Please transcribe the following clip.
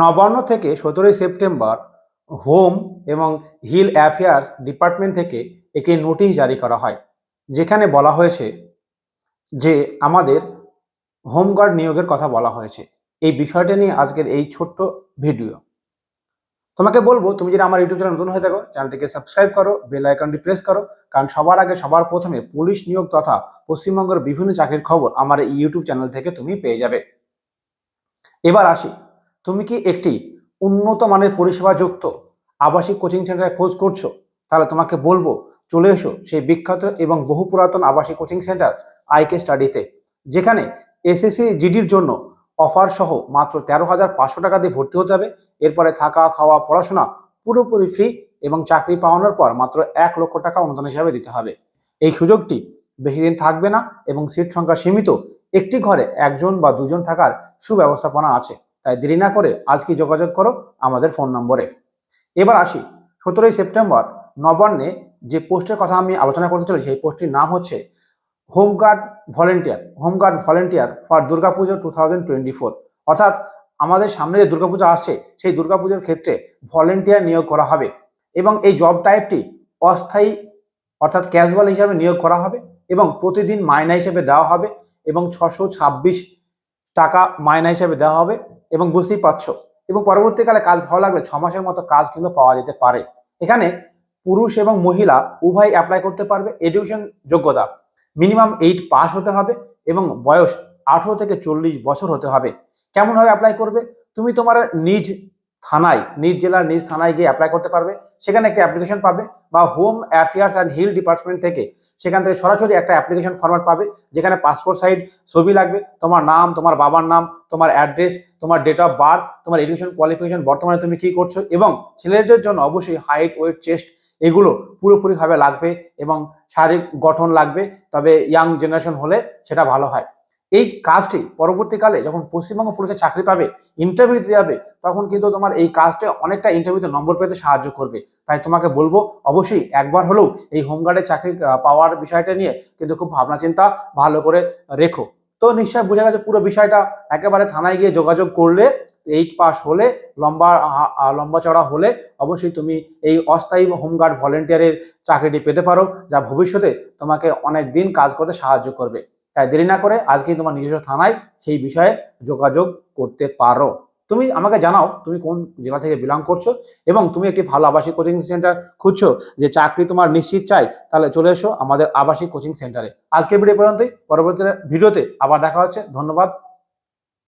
নবান্ন থেকে সতেরোই September home এবং হিল অ্যাফেয়ার্স ডিপার্টমেন্ট থেকে একটি নোটিশ জারি করা হয়, যেখানে বলা হয়েছে যে আমাদের হোমগার্ড নিয়োগের কথা বলা হয়েছে। এই বিষয়টা নিয়ে আজকের এই ছোট্ট ভিডিও। তোমাকে বলব, তুমি যদি আমার ইউটিউব চ্যানেল নতুন হয়ে থাকো, চ্যানেলটিকে সাবস্ক্রাইব করো, বেল আইকনটি প্রেস করো, কারণ সবার আগে, সবার প্রথমে পুলিশ নিয়োগ তথা পশ্চিমবঙ্গের বিভিন্ন চাকরির খবর আমার এই ইউটিউব চ্যানেল থেকে তুমি পেয়ে যাবে। এবার আসি তুমি কি একটি উন্নত মানের পরিষেবা যুক্ত আবাসিক কোচিং সেন্টারে খোঁজ করছ? তাহলে তোমাকে বলব, চলে এসো সেই বিখ্যাত এবং বহু পুরাতন আবাসিক কোচিং সেন্টার আইকে স্টাডিতে, যেখানে এসএসসি জিডির জন্য অফার সহ মাত্র তেরো হাজার পাঁচশো টাকা দিয়ে ভর্তি হতে হবে। এরপরে থাকা, খাওয়া, পড়াশোনা পুরোপুরি ফ্রি এবং চাকরি পাওয়ানোর পর মাত্র এক লক্ষ টাকা অনুদান হিসাবে দিতে হবে। এই সুযোগটি বেশি দিন থাকবে না এবং সিট সংখ্যা সীমিত। একটি ঘরে একজন বা দুজন থাকার সুব্যবস্থাপনা আছে। তাই দেরি না করে আজকে যোগাযোগ করো আমাদের ফোন নম্বরে। এবার আসি, সতেরোই সেপ্টেম্বর নবান্নে যে পোস্টের কথা আমি আলোচনা করতে চলেছি সেই পোস্টটির নাম হচ্ছে home guard volunteer home guard volunteer for Durga Puja two thousand twenty four. অর্থাৎ আমাদের সামনে যে দুর্গাপূজা আসছে, সেই দুর্গাপুজোর ক্ষেত্রে ভলেন্টিয়ার নিয়োগ করা হবে এবং এই জব টাইপটি অস্থায়ী অর্থাৎ ক্যাজুয়াল হিসাবে নিয়োগ করা হবে এবং প্রতিদিন মাইনা হিসেবে দেওয়া হবে এবং ছশো ছাব্বিশ টাকা মাইনা হিসেবে দেওয়া হবে। এবং বুঝতেই পারছ। এবং পরবর্তীকালে কাজ ভালো লাগলে ছ মাসের মতো কাজ কিন্তু পাওয়া যেতে পারে। এখানে পুরুষ এবং মহিলা উভয় অ্যাপ্লাই করতে পারবে। এডুকেশন যোগ্যতা মিনিমাম এইট পাস হতে হবে এবং বয়স আঠেরো থেকে চল্লিশ বছর হতে হবে। কেমনভাবে অ্যাপ্লাই করবে? তুমি তোমার নিজ থানায়, নিজ জেলার নিজ থানায় গিয়ে অ্যাপ্লাই করতে পারবে। সেখানে একটা অ্যাপ্লিকেশন পাবে। বা home affairs and hill department থেকে সেখান থেকে সরাসরি একটা অ্যাপ্লিকেশন ফরম্যাট পাবে, যেখানে পাসপোর্ট সাইজ ছবি লাগবে, তোমার নাম, তোমার বাবার নাম, তোমার অ্যাড্রেস তোমার ডেট অফ বার্থ তোমার এডুকেশন কোয়ালিফিকেশন বর্তমানে তুমি কি করছ এবং ছেলেদের জন্য অবশ্যই হাইট ওয়েট চেস্ট এগুলো পুরোপুরিভাবে লাগবে এবং শারীরিক গঠন লাগবে, তবে ইয়াং জেনারেশন হলে সেটা ভালো হয়। এই কাজটি পরবর্তীকালে যখন পশ্চিমবঙ্গ পুলিশে চাকরি পাবে ইন্টারভিউ দিতে যাবে, তখন কিন্তু তোমার এই কাজটা অনেকটা ইন্টারভিউতে নম্বর পেতে সাহায্য করবে। তাই তোমাকে বলব, অবশ্যই একবার হলেও এই হোমগার্ডের চাকরি পাওয়ার বিষয়টা নিয়ে কিন্তু খুব ভাবনা চিন্তা ভালো করে রেখো। তো নিশ্চয় বোঝা গেছে পুরো বিষয়টা একেবারে থানায় গিয়ে যোগাযোগ করলে এইট পাস হলে, লম্বা লম্বা চড়া হলে অবশ্যই তুমি এই অস্থায়ী হোমগার্ড ভলেন্টিয়ারের চাকরিটি পেতে পারো, যা ভবিষ্যতে তোমাকে অনেক দিন কাজ করতে সাহায্য করবে। তাই দেরি না করে আজকেই তোমার নিজস্ব থানায় সেই বিষয়ে যোগাযোগ করতে পারো। তুমি আমাকে জানাও, তুমি কোন জেলা থেকে বিলং করছ এবং তুমি একটি ভালো আবাসিক কোচিং সেন্টার খুঁজছো যে চাকরি তোমার নিশ্চিত চাই, তাহলে চলে এসো আমাদের আবাসিক কোচিং সেন্টারে আজকে ভিডিও পর্যন্তই, পরবর্তী ভিডিওতে আবার দেখা হচ্ছে। ধন্যবাদ